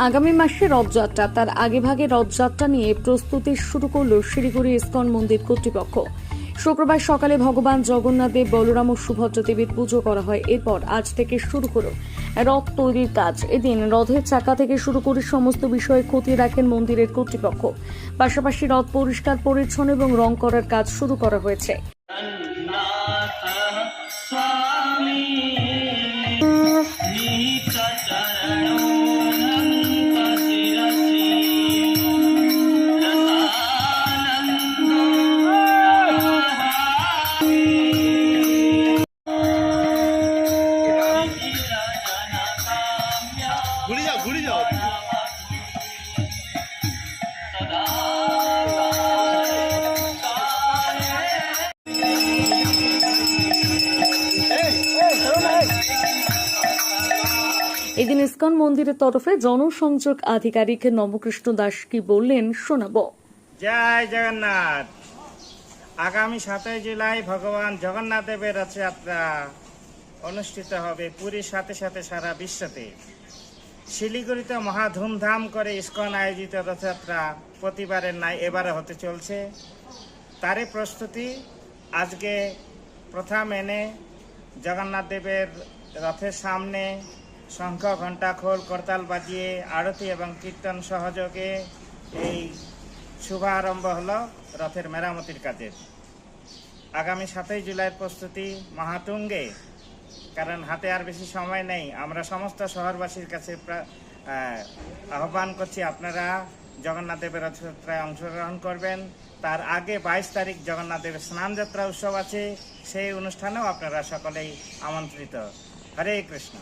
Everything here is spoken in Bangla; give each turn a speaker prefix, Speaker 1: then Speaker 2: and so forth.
Speaker 1: আগামী মাসে রথযাত্রা তার আগেভাগে রথযাত্রা নিয়ে প্রস্তুতি শুরু করল শিলিগুড়ি ইস্কন মন্দির কর্তৃপক্ষ শুক্রবার সকালে ভগবান জগন্নাথ দেব বলরাম ও সুভদ্রা দেবীর পুজো করা হয় এরপর আজ থেকে শুরু হলো রথ তৈরির কাজ এদিন রথের চাকা থেকে শুরু করে সমস্ত বিষয়ে খতিয়ে রাখেন মন্দিরের কর্তৃপক্ষ পাশাপাশি রথ পরিষ্কার পরিচ্ছন্ন এবং রং করার কাজ শুরু করা হয়েছে
Speaker 2: जगन्नाथः स्वामी नीचचरणो नन्तशिरसि
Speaker 3: ঘুরে যাও
Speaker 1: এদিন ইস্কন মন্দিরের তরফে জনসংযোগ আধিকারিক নবকৃষ্ণ দাস কি বললেন শোনাবো।
Speaker 4: জয় জগন্নাথ। আগামী সাতই জুলাই ভগবান জগন্নাথ দেবের রথযাত্রা অনুষ্ঠিত হবে পুরীর সাথে সাথে সারা বিশ্বতে। শিলিগুড়িতে মহা ধুমধাম করে ইস্কন আয়োজিত রথযাত্রা প্রতিবারের ন্যায় এবারে হতে চলছে। তারই প্রস্তুতি আজকে প্রথম এনে জগন্নাথ দেবের রথের সামনে শঙ্খ ঘণ্টা খোল, করতাল বাজিয়ে আরতি এবং কীর্তন সহযোগে এই শুভারম্ভ হলো রথের মেরামতির কাজের। আগামী সাতই জুলাইয়ের প্রস্তুতি মহাতুঙ্গে। কারণ হাতে আর বেশি সময় নেই। আমরা সমস্ত শহরবাসীর কাছে আহ্বান করছি, আপনারা জগন্নাথ দেবের রথযাত্রায় অংশগ্রহণ করবেন। তার আগে বাইশ তারিখ জগন্নাথ দেবের স্নানযাত্রা উৎসব আছে। সেই অনুষ্ঠানেও আপনারা সকলেই আমন্ত্রিত। হরে কৃষ্ণ।